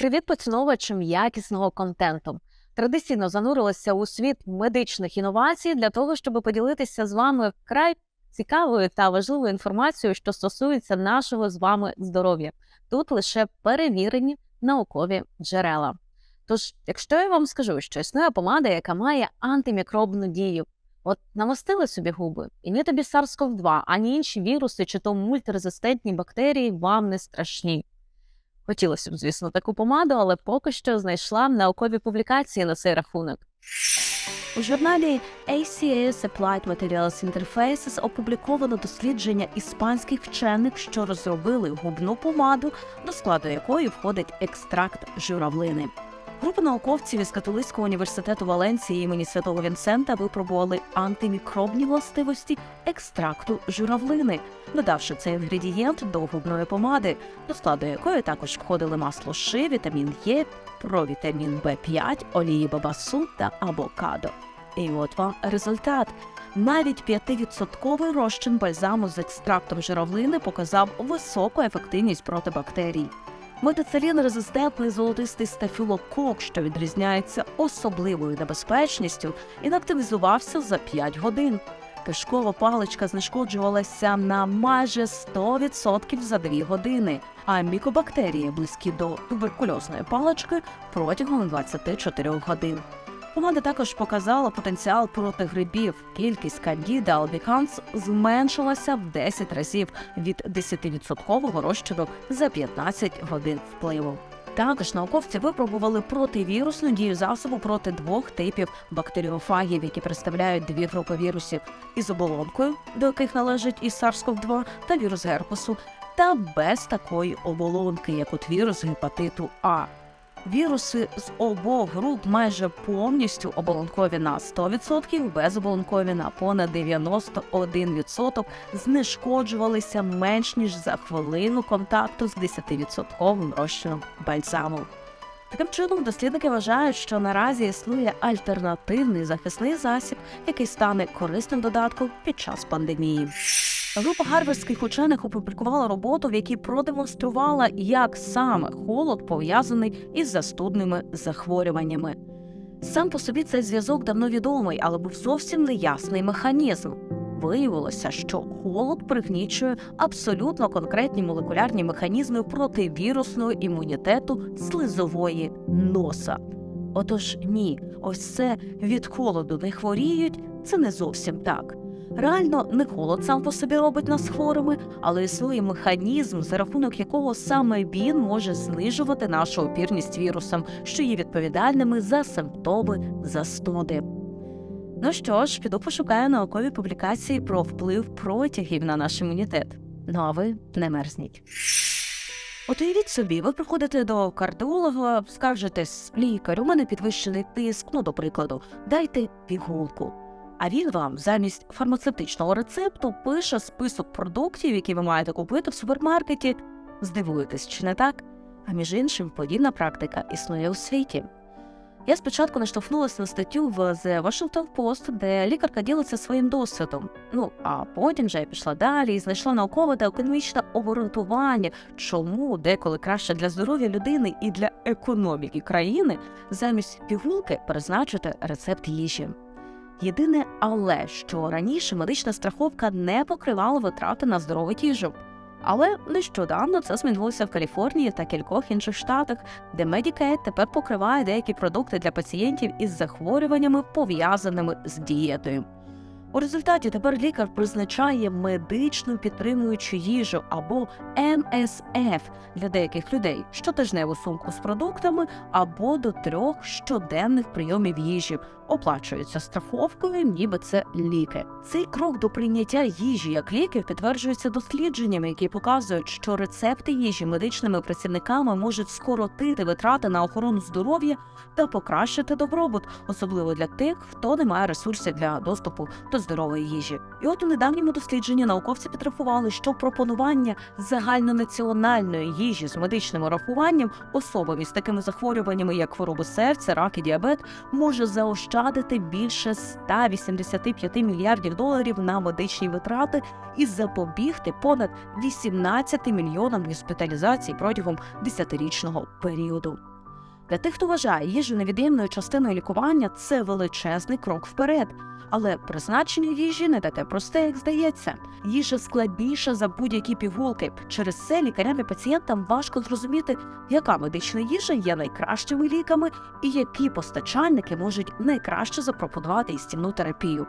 Привіт поціновувачам якісного контенту. Традиційно занурилася у світ медичних інновацій для того, щоб поділитися з вами вкрай цікавою та важливою інформацією, що стосується нашого з вами здоров'я. Тут лише перевірені наукові джерела. Тож, якщо я вам скажу, що існує помада, яка має антимікробну дію, от намастили собі губи, і ні тобі SARS-CoV-2, ані інші віруси чи то мультирезистентні бактерії вам не страшні. Хотілося б, звісно, таку помаду, але поки що знайшла наукові публікації на цей рахунок. У журналі ACS Applied Materials Interfaces опубліковано дослідження іспанських вчених, що розробили губну помаду, до складу якої входить екстракт журавлини. Група науковців із католицького університету Валенції імені Святого Вінсента випробували антимікробні властивості екстракту журавлини, додавши цей інгредієнт до губної помади, до складу якої також входили масло ши, вітамін Е, провітамін В5, олії бабасу та авокадо. І от вам результат. Навіть 5% розчин бальзаму з екстрактом журавлини показав високу ефективність проти бактерій. Метицилін резистентний золотистий стафілокок, що відрізняється особливою небезпечністю, інактивізувався за 5 годин. Кишкова паличка знешкоджувалася на майже 100% за 2 години, а мікобактерії, близькі до туберкульозної палички, протягом 24 годин. Помада також показала потенціал проти грибів. Кількість кандіда albicans зменшилася в 10 разів від 10% розчину за 15 годин впливу. Також науковці випробували противірусну дію засобу проти двох типів бактеріофагів, які представляють дві групи вірусів із оболонкою, до яких належить і SARS-CoV-2, та вірус герпесу, та без такої оболонки, як от вірус гепатиту А. Віруси з обох груп майже повністю оболонкові на 100%, безоболонкові на понад 91%, знешкоджувалися менш ніж за хвилину контакту з 10% розчином бальзаму. Таким чином, дослідники вважають, що наразі існує альтернативний захисний засіб, який стане корисним додатком під час пандемії. Група гарвардських учених опублікувала роботу, в якій продемонструвала, як саме холод пов'язаний із застудними захворюваннями. Сам по собі цей зв'язок давно відомий, але був зовсім неясний механізм. Виявилося, що холод пригнічує абсолютно конкретні молекулярні механізми противірусного імунітету слизової носа. Отож ні, ось це від холоду не хворіють, це не зовсім так. Реально, не холод сам по собі робить нас хворими, але існує механізм, за рахунок якого саме він може знижувати нашу опірність вірусам, що є відповідальними за симптоми застуди. Ну що ж, піду пошукаю наукові публікації про вплив протягів на наш імунітет. Ну а ви не мерзніть. От уявіть собі, ви приходите до кардіолога, скажетесь, лікар, у мене підвищений тиск, ну, до прикладу, дайте пігулку. А він вам замість фармацевтичного рецепту пише список продуктів, які ви маєте купити в супермаркеті. Здивуєтесь, чи не так? А між іншим, подібна практика існує у світі. Я спочатку наштовхнулася на статтю в The Washington Post, де лікарка ділиться своїм досвідом. Ну а потім вже я пішла далі і знайшла наукове та економічне обґрунтування, чому деколи краще для здоров'я людини і для економіки країни замість пігулки призначити рецепт їжі. Єдине, але що раніше медична страховка не покривала витрати на здорову їжу. Але нещодавно це змінилося в Каліфорнії та кількох інших штатах, де Medicaid тепер покриває деякі продукти для пацієнтів із захворюваннями, пов'язаними з дієтою. У результаті тепер лікар призначає медичну підтримуючу їжу або МСФ для деяких людей щотижневу сумку з продуктами або до трьох щоденних прийомів їжі. Оплачується страховкою, ніби це ліки. Цей крок до прийняття їжі як ліків підтверджується дослідженнями, які показують, що рецепти їжі медичними працівниками можуть скоротити витрати на охорону здоров'я та покращити добробут, особливо для тих, хто не має ресурсів для доступу до здорової їжі. І от у недавньому дослідженні науковці підрахували, що пропонування загальнонаціональної їжі з медичним урахуванням особам із такими захворюваннями, як хвороби серця, рак і діабет, може заощадити більше 185 мільярдів доларів на медичні витрати і запобігти понад 18 мільйонам госпіталізацій протягом 10-річного періоду. Для тих, хто вважає їжу невід'ємною частиною лікування, це величезний крок вперед. Але призначення їжі не таке просте, як здається. Їжа складніша за будь-які пігулки. Через це лікарям і пацієнтам важко зрозуміти, яка медична їжа є найкращими ліками і які постачальники можуть найкраще запропонувати істівну терапію.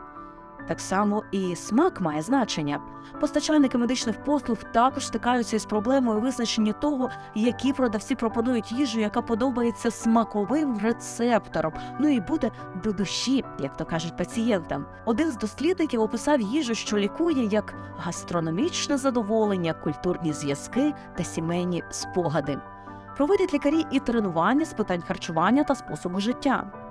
Так само і смак має значення. Постачальники медичних послуг також стикаються із проблемою визначення того, які продавці пропонують їжу, яка подобається смаковим рецепторам, ну і буде до душі, як то кажуть пацієнтам. Один з дослідників описав їжу, що лікує як гастрономічне задоволення, культурні зв'язки та сімейні спогади. Проводять лікарі і тренування з питань харчування та способу життя.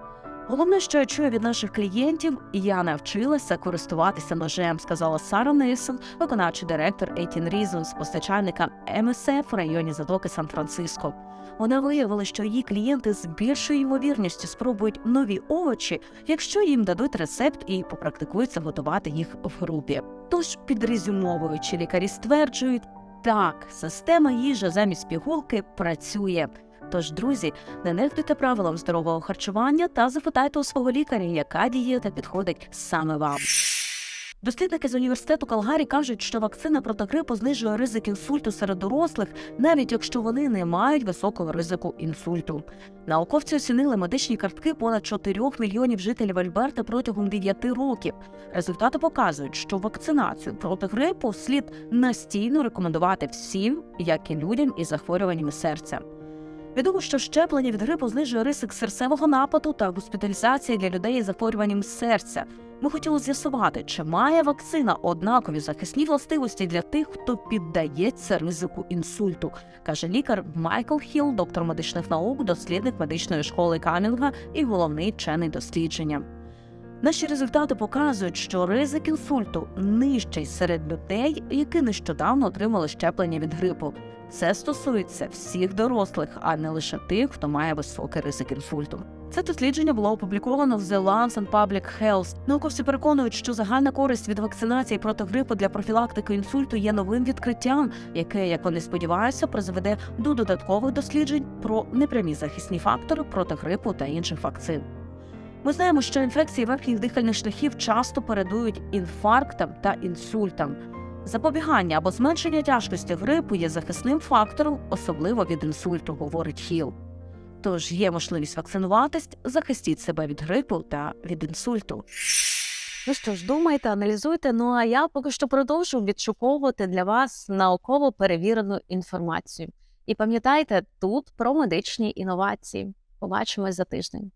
Головне, що я чую від наших клієнтів, я навчилася користуватися ножем, сказала Сара Нейсон, виконавчий директор 18 Reasons, постачальника МСФ в районі затоки Сан-Франциско. Вона виявила, що її клієнти з більшою ймовірністю спробують нові овочі, якщо їм дадуть рецепт і попрактикуються готувати їх в групі. Тож, підрезюмовуючи, лікарі стверджують, так, система їжі замість пігулки працює. Тож, друзі, не нехтуйте правилам здорового харчування та запитайте у свого лікаря, яка дієта підходить саме вам. Дослідники з університету Калгарі кажуть, що вакцина проти грипу знижує ризик інсульту серед дорослих, навіть якщо вони не мають високого ризику інсульту. Науковці оцінили медичні картки понад 4 мільйонів жителів Альберта протягом 9 років. Результати показують, що вакцинацію проти грипу слід настійно рекомендувати всім, як і людям із захворюваннями серця. Відомо, що щеплення від грипу знижує ризик серцевого нападу та госпіталізації для людей із захворюванням серця. Ми хотіли з'ясувати, чи має вакцина однакові захисні властивості для тих, хто піддається ризику інсульту, каже лікар Майкл Хіл, доктор медичних наук, дослідник медичної школи Камінга і головний вчений дослідження. Наші результати показують, що ризик інсульту нижчий серед людей, які нещодавно отримали щеплення від грипу. Це стосується всіх дорослих, а не лише тих, хто має високий ризик інсульту. Це дослідження було опубліковано в The Lancet Public Health. Науковці переконують, що загальна користь від вакцинації проти грипу для профілактики інсульту є новим відкриттям, яке, як вони сподіваються, призведе до додаткових досліджень про непрямі захисні фактори проти грипу та інших вакцин. Ми знаємо, що інфекції верхніх дихальних шляхів часто передують інфарктам та інсультам. Запобігання або зменшення тяжкості грипу є захисним фактором, особливо від інсульту, говорить Хіл. Тож є можливість вакцинуватись, захистіть себе від грипу та від інсульту. Ну що ж, думайте, аналізуйте. Ну а я поки що продовжу відшуковувати для вас науково перевірену інформацію. І пам'ятайте тут про медичні інновації. Побачимось за тиждень.